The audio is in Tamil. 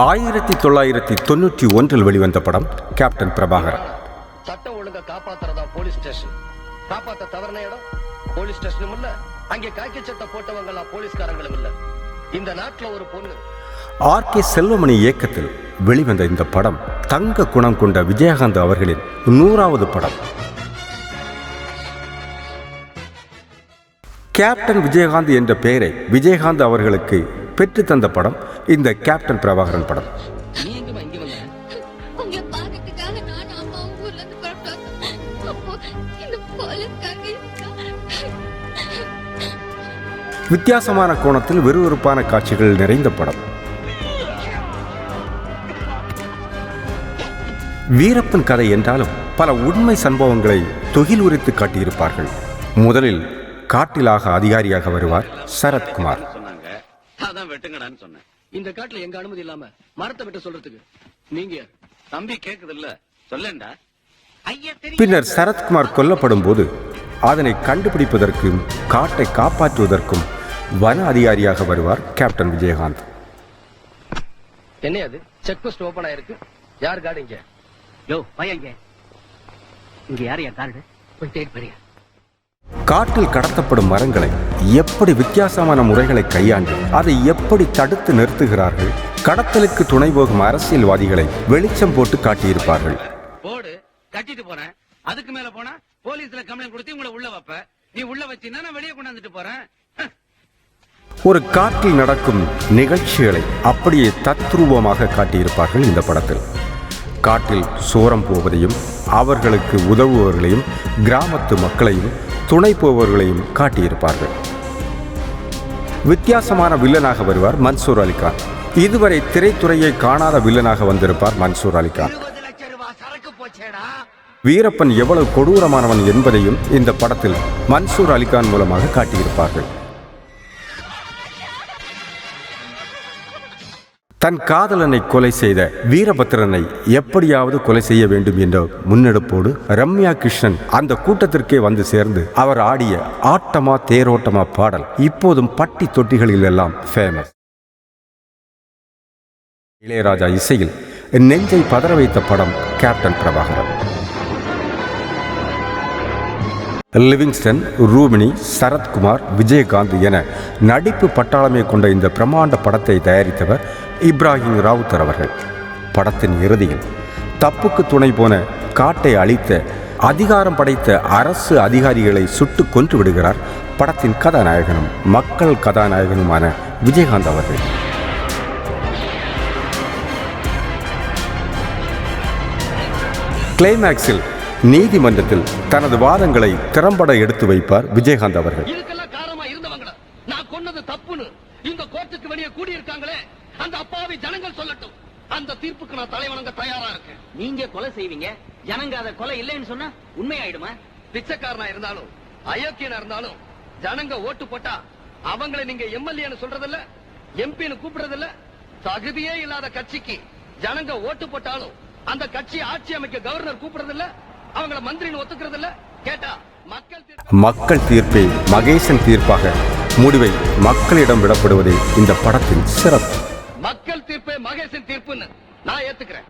ஆயிரத்தி தொள்ளாயிரத்தி தொண்ணூற்றி ஒன்றில் வெளிவந்த படம் கேப்டன் பிரபாகரன். சட்டம் ஒழுங்கா காப்பாத்துறதா போலீஸ் ஸ்டேஷன். காப்பாத்த தவறுன இடம் போலீஸ் ஸ்டேஷனும் இல்ல. அங்கே காக்கி சட்டை போட்டவங்க எல்லாம் போலீஸ்காரங்களும் இல்ல. இந்த நாட்டுல ஒரு பொண்ணு. ஆர் கே செல்வமணி இயக்கத்தில் வெளிவந்த இந்த படம் தங்க குணம் கொண்ட விஜயகாந்த் அவர்களின் நூறாவது படம். கேப்டன் விஜயகாந்த் என்ற பெயரை விஜயகாந்த் அவர்களுக்கு பெற்றுத்தந்த படம் இந்த கேப்டன் பிரபாகரன் படம். வித்தியாசமான கோணத்தில் விறுவிறுப்பான காட்சிகள் நிறைந்த படம். வீரப்பன் கதை என்றாலும் பல உண்மை சம்பவங்களை தொகில் உரித்து காட்டியிருப்பார்கள். முதலில் காட்டிலாக அதிகாரியாக வருவார் சரத்குமார். சொன்னாங்க. அதான் வெட்டுங்கடான்னு சொன்னேன். இந்த காட்டுல எங்க அனுமதி இல்லாம மரத்தை விட்டு சொல்றதுக்கு? நீங்க யார்? தம்பி கேக்குது இல்ல சொல்லேன்டா பின்னர் சரத்குமார் கொல்லப்படும் போது அதனை கண்டுபிடிப்பதற்கும் காட்டை காப்பாற்றுவதற்கும் வன அதிகாரியாக வருவார் கேப்டன் விஜயகாந்த். என்ன அது? செக் போஸ்ட் ஓபன் ஆயிருக்கு. யார் கார்டு இங்க? யோ பையங்க இங்க யார் என் கார்டு? போய் தேடி பாருங்க. காட்டில் கடத்தப்படும் மரங்களை எப்படி வித்தியாசமான முறைகளை கையாண்டு அதை எப்படி தடுத்து நிறுத்துகிறார்கள்? கடத்தலுக்கு துணை போகும் அரசியல்வாதிகளை வெளிச்சம் போட்டு காட்டியிருப்பார்கள். போடு கட்டிட்டு போறேன். அதுக்கு மேல போனா போலீஸ்ல கம்ப்ளைண்ட் கொடுத்து உங்களை உள்ள வைப்ப. நீ உள்ள வச்சீங்கன்னா நான் வெளியே கொண்டாந்துட்டு போறேன். ஒரு காட்டில் நடக்கும் நிகழ்ச்சிகளை அப்படியே தத்ரூபமாக காட்டியிருப்பார்கள் இந்த படத்தில். காட்டில் சோரம் போவதையும் அவர்களுக்கு உதவுபவர்களையும் கிராமத்து மக்களையும் துணை போவர்களையும் காட்டியிருப்பார்கள். வித்தியாசமான வில்லனாக வருவார் மன்சூர் அலிகான் இதுவரை திரைத்துறையை காணாத வில்லனாக வந்திருப்பார் மன்சூர் அலிகான் வீரப்பன் எவ்வளவு கொடூரமானவன் என்பதையும் இந்த படத்தில் மன்சூர் அலிகான் மூலமாக காட்டியிருப்பார்கள். தன் காதலனை கொலை செய்த வீரபத்திரனை எப்படியாவது கொலை செய்ய வேண்டும் என்ற முன்னெடுப்போடு ரம்யா கிருஷ்ணன் அந்த கூட்டத்திற்கே வந்து சேர்ந்து அவர் ஆடிய ஆட்டமா தேரோட்டமா பாடல் இப்போதும் பட்டி தொட்டிகளில் எல்லாம் ஃபேமஸ் இளையராஜா இசையில் நெஞ்சை பதற வைத்த படம் கேப்டன் பிரபாகரன் லிவிங்ஸ்டன் ரூபினி சரத்குமார் விஜயகாந்த் என நடிப்பு பட்டாளமே கொண்ட இந்த பிரம்மாண்ட படத்தை தயாரித்தவர் இப்ராஹிம் ராவுத்தர் அவர்கள் படத்தின் இறுதியில் தப்புக்கு துணை போன காட்டை அழித்த அதிகாரம் படைத்த அரசு அதிகாரிகளை சுட்டு கொன்று விடுகிறார் படத்தின் கதாநாயகனும் மக்கள் கதாநாயகனுமான விஜயகாந்த் அவர்கள். கிளைமேக்ஸில் நீதிமன்றத்தில் தனது வாதங்களை திறம்பட எடுத்து வைப்பார் விஜயகாந்த் அவர்கள். அந்த அப்பாவி ஜனங்கள் சொல்லட்டும். அந்த தீர்ப்புக்கு நான் தலைவணங்க தயாரா இருக்கேன். நீங்க கொலை செய்வீங்க. ஜனங்க அத கொலை இல்லைன்னு சொன்னா உண்மையாயிடுமா? பிச்சைக்காரனா இருந்தாலும் அயோக்கியனா இருந்தாலும் ஜனங்க ஓட்டு போட்டா அவங்களை நீங்க எம்எல்ஏன்னு சொல்றதில்ல எம்பின்னு கூப்பிடுறதில்ல தகுதியே இல்லாத கட்சிக்கு ஜனங்க ஓட்டு போட்டாலும் அந்த கட்சி ஆட்சி அமைக்க கவர்னர் கூப்பிடுறதில்ல அவங்கள மந்திரின்னு ஒத்துக்கிறதில்ல கேட்டா மக்கள் தீர்ப்பு. மக்கள் தீர்ப்பே மகேசன் தீர்ப்பாக முடிவை மக்களிடம் விடப்படுவதே இந்த படத்தின் சிறப்பு. தீர்ப்பே மகேசன் தீர்ப்புன்னு நான் ஏத்துக்கிறேன்.